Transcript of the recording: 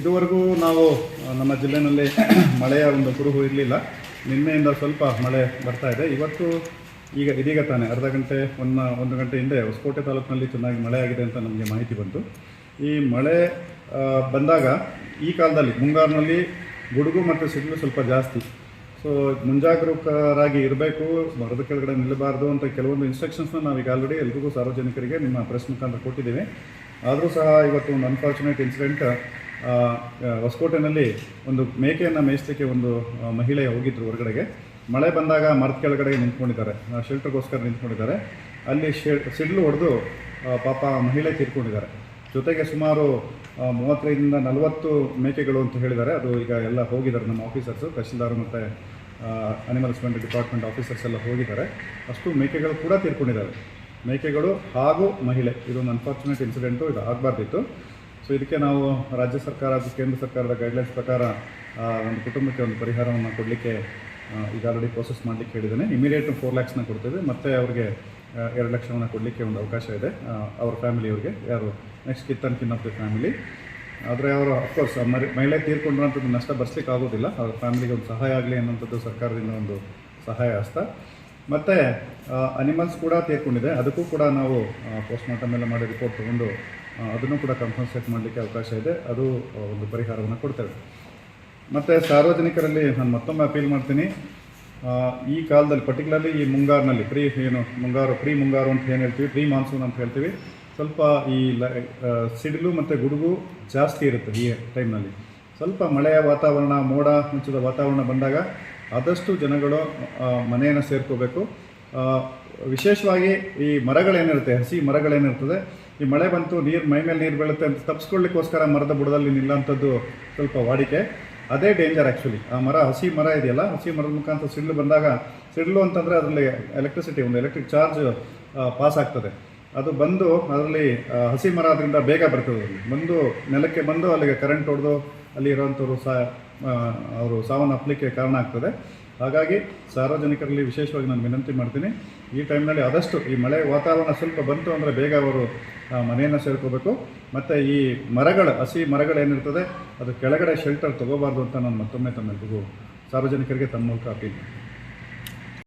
ಇದುವರೆಗೂ ನಾವು ನಮ್ಮ ಜಿಲ್ಲೆಯಲ್ಲಿ ಮಳೆಯ ಒಂದು ಕುರುಹು ಇರಲಿಲ್ಲ. ನಿನ್ನೆಯಿಂದ ಸ್ವಲ್ಪ ಮಳೆ ಬರ್ತಾ ಇದೆ. ಇವತ್ತು ಈಗ ಇದೀಗ ತಾನೆ, ಅರ್ಧ ಗಂಟೆ, ಒಂದು ಒಂದು ಗಂಟೆ ಹಿಂದೆ ಹೊಸಕೋಟೆ ತಾಲೂಕಿನಲ್ಲಿ ಚೆನ್ನಾಗಿ ಮಳೆ ಆಗಿದೆ ಅಂತ ನಮಗೆ ಮಾಹಿತಿ ಬಂತು. ಈ ಮಳೆ ಬಂದಾಗ ಈ ಕಾಲದಲ್ಲಿ ಮುಂಗಾರಿನಲ್ಲಿ ಗುಡುಗು ಮತ್ತು ಸಿಡಿಲು ಸ್ವಲ್ಪ ಜಾಸ್ತಿ. ಸೊ ಮುಂಜಾಗರೂಕರಾಗಿ ಇರಬೇಕು ಮರದ ಕೆಳಗಡೆ ನಿಲ್ಲಬಾರ್ದು ಅಂತ ಕೆಲವೊಂದು ಇನ್ಸ್ಟ್ರಕ್ಷನ್ಸ್ನ ಈಗ ಆಲ್ರೆಡಿ ಎಲ್ರಿಗೂ ಸಾರ್ವಜನಿಕರಿಗೆ ನಿಮ್ಮ ಪ್ರೆಸ್ ಮುಖಾಂತರ ಕೊಟ್ಟಿದ್ದೇವೆ. ಆದರೂ ಸಹ ಇವತ್ತು ಒಂದು ಅನ್ಫಾರ್ಚುನೇಟ್ ಇನ್ಸಿಡೆಂಟ್ ಹೊಸಕೋಟೆನಲ್ಲಿ ಒಂದು ಮೇಕೆಯನ್ನು ಮೇಯಿಸಲಿಕ್ಕೆ ಒಂದು ಮಹಿಳೆ ಹೋಗಿದ್ರು ಹೊರಗಡೆಗೆ. ಮಳೆ ಬಂದಾಗ ಮರದ ಕೆಳಗಡೆ ನಿಂತ್ಕೊಂಡಿದ್ದಾರೆ. ಶೆಲ್ಟರ್ಗೋಸ್ಕರ ನಿಂತ್ಕೊಂಡಿದ್ದಾರೆ. ಅಲ್ಲಿ ಸಿಡ್ಲು ಹೊಡೆದು ಪಾಪ ಮಹಿಳೆ ತೀರ್ಕೊಂಡಿದ್ದಾರೆ. ಜೊತೆಗೆ ಸುಮಾರು ಮೂವತ್ತೈದರಿಂದ ನಲವತ್ತು ಮೇಕೆಗಳು ಅಂತ ಹೇಳಿದ್ದಾರೆ. ಅದು ಈಗ ಎಲ್ಲ ಹೋಗಿದ್ದಾರೆ. ನಮ್ಮ ಆಫೀಸರ್ಸು, ತಹಶೀಲ್ದಾರ್ ಮತ್ತು ಅನಿಮಲ್ ಹಸ್ಬೆಂಡ್ರಿ ಡಿಪಾರ್ಟ್ಮೆಂಟ್ ಆಫೀಸರ್ಸ್ ಎಲ್ಲ ಹೋಗಿದ್ದಾರೆ. ಅಷ್ಟು ಮೇಕೆಗಳು ಕೂಡ ತೀರ್ಕೊಂಡಿದ್ದಾವೆ ಮೇಕೆಗಳು ಹಾಗೂ ಮಹಿಳೆ. ಇದೊಂದು ಅನ್ಫಾರ್ಚುನೇಟ್ ಇನ್ಸಿಡೆಂಟು ಇದು ಆಗಬಾರ್ದಿತ್ತು. ಸೊ ಇದಕ್ಕೆ ನಾವು ರಾಜ್ಯ ಸರ್ಕಾರ ಹಾಗೂ ಕೇಂದ್ರ ಸರ್ಕಾರದ ಗೈಡ್ಲೈನ್ಸ್ ಪ್ರಕಾರ ಒಂದು ಕುಟುಂಬಕ್ಕೆ ಒಂದು ಪರಿಹಾರವನ್ನು ಕೊಡಲಿಕ್ಕೆ ಈಗ ಆಲ್ರೆಡಿ ಪ್ರೋಸೆಸ್ ಮಾಡಲಿಕ್ಕೆ ಹೇಳಿದ್ದೇನೆ. ಇಮಿಡಿಯೇಟ್ ಫೋರ್ ಲ್ಯಾಕ್ಸ್ನ ಕೊಡ್ತೇವೆ. ಮತ್ತು ಅವ್ರಿಗೆ ಎರಡು ಲಕ್ಷವನ್ನು ಕೊಡಲಿಕ್ಕೆ ಒಂದು ಅವಕಾಶ ಇದೆ. ಅವ್ರ ಫ್ಯಾಮಿಲಿಯವ್ರಿಗೆ ಯಾರು next kith and kin of the family ಆದರೆ ಅವರು ಅಫ್ಕೋರ್ಸ್ ಮರಿ, ಮಹಿಳೆ ತೀರ್ಕೊಂಡ್ರಂಥದ್ದು ನಷ್ಟ ಬರ್ಸ್ಲಿಕ್ಕೆ ಆಗೋದಿಲ್ಲ. ಅವ್ರ ಫ್ಯಾಮಿಲಿಗೆ ಒಂದು ಸಹಾಯ ಆಗಲಿ ಅನ್ನೋಂಥದ್ದು ಸರ್ಕಾರದಿಂದ ಒಂದು ಸಹಾಯ ಹಸ್ತ. ಮತ್ತು ಅನಿಮಲ್ಸ್ ಕೂಡ ತೀರ್ಕೊಂಡಿದೆ. ಅದಕ್ಕೂ ಕೂಡ ನಾವು ಪೋಸ್ಟ್ಮಾರ್ಟಮ್ ಎಲ್ಲ ಮಾಡಿ ರಿಪೋರ್ಟ್ ತೊಗೊಂಡು ಅದನ್ನು ಕೂಡ ಕಂಪನ್ಸೇಟ್ ಮಾಡಲಿಕ್ಕೆ ಅವಕಾಶ ಇದೆ. ಅದು ಒಂದು ಪರಿಹಾರವನ್ನು ಕೊಡ್ತೇವೆ. ಮತ್ತು ಸಾರ್ವಜನಿಕರಲ್ಲಿ ನಾನು ಮತ್ತೊಮ್ಮೆ ಅಪೀಲ್ ಮಾಡ್ತೀನಿ. ಈ ಕಾಲದಲ್ಲಿ ಪರ್ಟಿಕ್ಯುಲರ್ಲಿ ಈ ಮುಂಗಾರಿನಲ್ಲಿ ಪ್ರೀ ಏನು, ಮುಂಗಾರು ಪ್ರೀ ಮುಂಗಾರು ಅಂತ ಏನು ಹೇಳ್ತೀವಿ ಪ್ರೀ ಮಾನ್ಸೂನ್ ಅಂತ ಹೇಳ್ತೀವಿ, ಸ್ವಲ್ಪ ಈ ಸಿಡಿಲು ಮತ್ತು ಗುಡುಗು ಜಾಸ್ತಿ ಇರುತ್ತೆ ಈ ಟೈಮ್ನಲ್ಲಿ ಸ್ವಲ್ಪ ಮಳೆಯ ವಾತಾವರಣ, ಮೋಡ ಮುಂಚಿದ ವಾತಾವರಣ ಬಂದಾಗ ಆದಷ್ಟು ಜನಗಳು ಮನೆಯನ್ನು ಸೇರ್ಕೋಬೇಕು. ವಿಶೇಷವಾಗಿ ಈ ಮರಗಳೇನಿರುತ್ತೆ, ಹಸಿ ಮರಗಳೇನಿರ್ತದೆ, ಈ ಮಳೆ ಬಂತು, ನೀರು ಮೈ ಮೇಲೆ ನೀರು ಬೀಳುತ್ತೆ ಅಂತ ತಪ್ಪಿಸ್ಕೊಳ್ಳಿಕ್ಕೋಸ್ಕರ ಮರದ ಬುಡದಲ್ಲಿ ನಿಲ್ಲಂಥದ್ದು ಸ್ವಲ್ಪ ವಾಡಿಕೆ. ಅದೇ ಡೇಂಜರ್ ಆ್ಯಕ್ಚುಲಿ ಆ ಮರ, ಹಸಿ ಮರ ಇದೆಯಲ್ಲ, ಹಸಿ ಮರದ ಮುಖಾಂತರ ಸಿಡ್ಲು ಬಂದಾಗ, ಸಿಡ್ಲು ಅಂತಂದರೆ ಅದರಲ್ಲಿ ಎಲೆಕ್ಟ್ರಿಸಿಟಿ ಒಂದು ಎಲೆಕ್ಟ್ರಿಕ್ ಚಾರ್ಜ್ ಪಾಸ್ ಆಗ್ತದೆ. ಅದು ಬಂದು ಅದರಲ್ಲಿ ಹಸಿ ಮರ ಅದರಿಂದ ಬೇಗ ಬರ್ತದೆ. ಬಂದು ನೆಲಕ್ಕೆ ಬಂದು ಅಲ್ಲಿಗೆ ಕರೆಂಟ್ ಹೊಡೆದು ಅಲ್ಲಿ ಇರೋವಂಥವ್ರು ಸಾ ಅವರು ಸಾವನ್ನಪ್ಪಲಿಕ್ಕೆ ಕಾರಣ ಆಗ್ತದೆ. ಹಾಗಾಗಿ ಸಾರ್ವಜನಿಕರಲ್ಲಿ ವಿಶೇಷವಾಗಿ ನಾನು ವಿನಂತಿ ಮಾಡ್ತೀನಿ. ಈ ಟೈಮ್ನಲ್ಲಿ ಆದಷ್ಟು ಈ ಮಳೆ ವಾತಾವರಣ ಸ್ವಲ್ಪ ಬಂತು ಅಂದರೆ ಬೇಗ ಅವರು ಮನೆಯನ್ನು ಸೇರ್ಕೋಬೇಕು. ಮತ್ತು ಈ ಮರಗಳು, ಹಸಿ ಮರಗಳೇನಿರ್ತದೆ ಅದು ಕೆಳಗಡೆ ಶೆಲ್ಟರ್ ತೊಗೋಬಾರ್ದು ಅಂತ ನಾನು ಮತ್ತೊಮ್ಮೆ ತಮ್ಮೆಲ್ರಿಗೂ ಸಾರ್ವಜನಿಕರಿಗೆ ತಮ್ಮ ಮೂಲಕ ಅಪೀಲ್